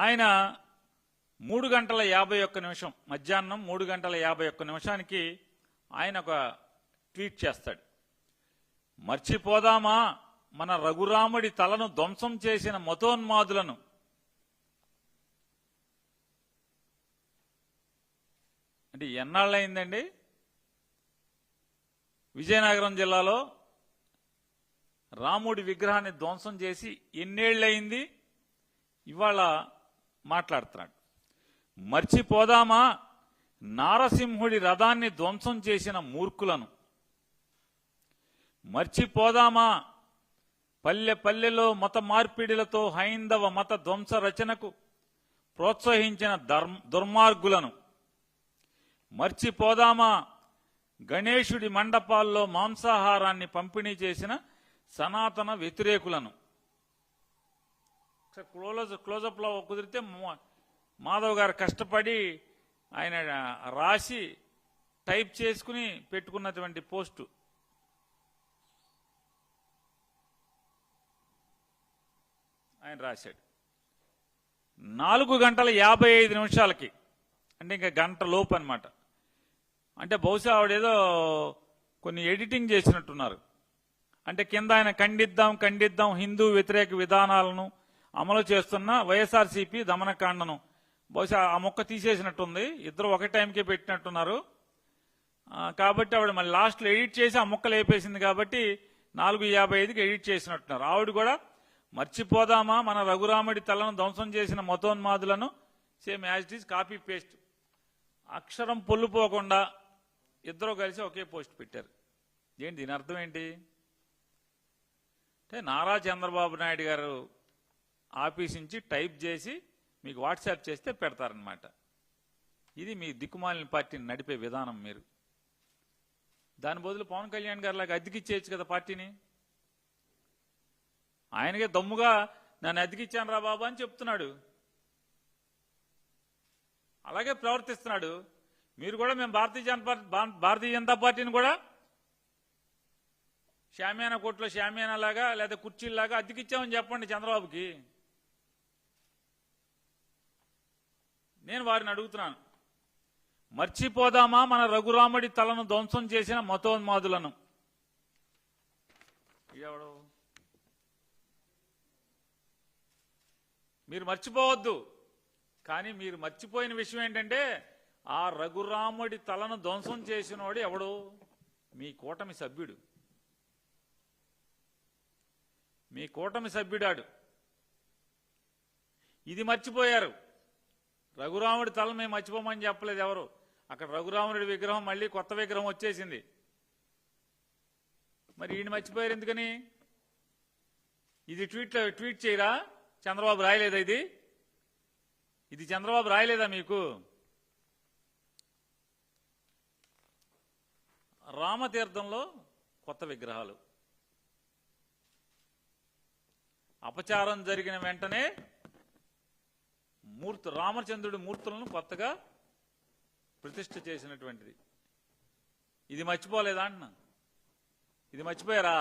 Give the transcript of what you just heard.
ఆయన మూడు గంటల యాభై ఒక్క నిమిషం మధ్యాహ్నం మూడు గంటల యాభై ఒక్క నిమిషానికి ఆయన ఒక ట్వీట్ చేస్తాడు. మర్చిపోదామా మన రఘురాముడి తలను ధ్వంసం చేసిన మతోన్మాదులను? అంటే ఎన్నాళ్ళయిందండి? విజయనగరం జిల్లాలో రాముడి విగ్రహాన్ని ధ్వంసం చేసి ఎన్నేళ్ళయింది? ఇవాళ మాట్లాడుతున్నాడు. మర్చిపోదామా? నారసింహుడి రథాన్ని ధ్వంసం చేసిన మూర్ఖులను. మర్చిపోదామా? పల్లె పల్లెలో మత మార్పిడిలతో హైందవ మత ధ్వంస రచనకు ప్రోత్సహించిన దుర్మార్గులను. మర్చిపోదామా? గణేశుడి మండపాల్లో మాంసాహారాన్ని పంపిణీ చేసిన సనాతన వ్యతిరేకులను. క్లోజ్ క్లోజప్లో కుదిరితే మాధవ్ గారు కష్టపడి ఆయన రాసి టైప్ చేసుకుని పెట్టుకున్నటువంటి పోస్టు. ఆయన రాశాడు. నాలుగు గంటల యాభై ఐదు నిమిషాలకి అంటే ఇంకా గంట లోపు అనమాట అంటే బహుశా ఆవిడేదో కొన్ని ఎడిటింగ్ చేసినట్టున్నారు. అంటే కింద ఆయన ఖండిద్దాం ఖండిద్దాం హిందూ వ్యతిరేక విధానాలను అమలు చేస్తున్న వైఎస్ఆర్సీపీ దమనకాండను. బహుశా ఆ మొక్క తీసేసినట్టుంది. ఇద్దరు ఒక టైంకే పెట్టినట్టున్నారు. కాబట్టి ఆవిడ మళ్ళీ లాస్ట్లో ఎడిట్ చేసి ఆ మొక్కలు వేపేసింది కాబట్టి నాలుగు యాభై ఐదుకి ఎడిట్ చేసినట్టున్నారు. ఆవిడ కూడా మర్చిపోదామా మన రఘురాముడి తలను ధ్వంసం చేసిన మతోన్మాదులను? Same as it is copy paste. అక్షరం పొల్లుపోకుండా ఇద్దరు కలిసి ఒకే పోస్ట్ పెట్టారు. ఏంటి దీని అర్థం ఏంటి? అంటే నారా చంద్రబాబు నాయుడు గారు ఆఫీస్ నుంచి టైప్ చేసి మీకు వాట్సాప్ చేస్తే పెడతారనమాట ఇది మీ దిక్కుమాలిన పార్టీని నడిపే విధానం మీరు. దాని బదులు పవన్ కళ్యాణ్ గారు లాగా అద్దెకిచ్చేయచ్చు కదా పార్టీని? ఆయనకే దమ్ముగా నన్ను అద్దెకిచ్చాను రా బాబు అని చెప్తున్నాడు. అలాగే ప్రవర్తిస్తున్నాడు. మీరు కూడా మేము భారతీయ జనతా పార్టీ భా- భారతీయ జనతా పార్టీని కూడా షామియానా కోర్టులో షామియానా లాగా లేదా కుర్చీలాగా అద్దెకిచ్చామని చెప్పండి చంద్రబాబుకి. నేను వారిని అడుగుతున్నాను. మర్చిపోదామా మన రఘురాముడి తలను ధ్వంసం చేసిన మతోన్మాదులను? ఎవడు మీరు మర్చిపోవద్దు. కానీ మీరు మర్చిపోయిన విషయం ఏంటంటే ఆ రఘురాముడి తలను ధ్వంసం చేసినోడు ఎవడు? మీ కూటమి సభ్యుడు. మీ కూటమి సభ్యుడాడు. ఇది మర్చిపోయారు. రఘురాముడి తల మేము మర్చిపోమని చెప్పలేదు ఎవరు. అక్కడ రఘురాముడి విగ్రహం మళ్ళీ కొత్త విగ్రహం వచ్చేసింది. మరి ఈయన మర్చిపోయారు ఎందుకని? ఇది ట్వీట్లో ట్వీట్ చేయరా? చంద్రబాబు రాయలేదా ఇది? ఇది చంద్రబాబు రాయలేదా మీకు? రామతీర్థంలో కొత్త విగ్రహాలు. అపచారం జరిగిన వెంటనే మూర్తి రామచంద్రుడి మూర్తులను కొత్తగా ప్రతిష్ఠ చేసినటువంటిది. ఇది మర్చిపోలేదా అంటున్నా ఇది మర్చిపోయారా?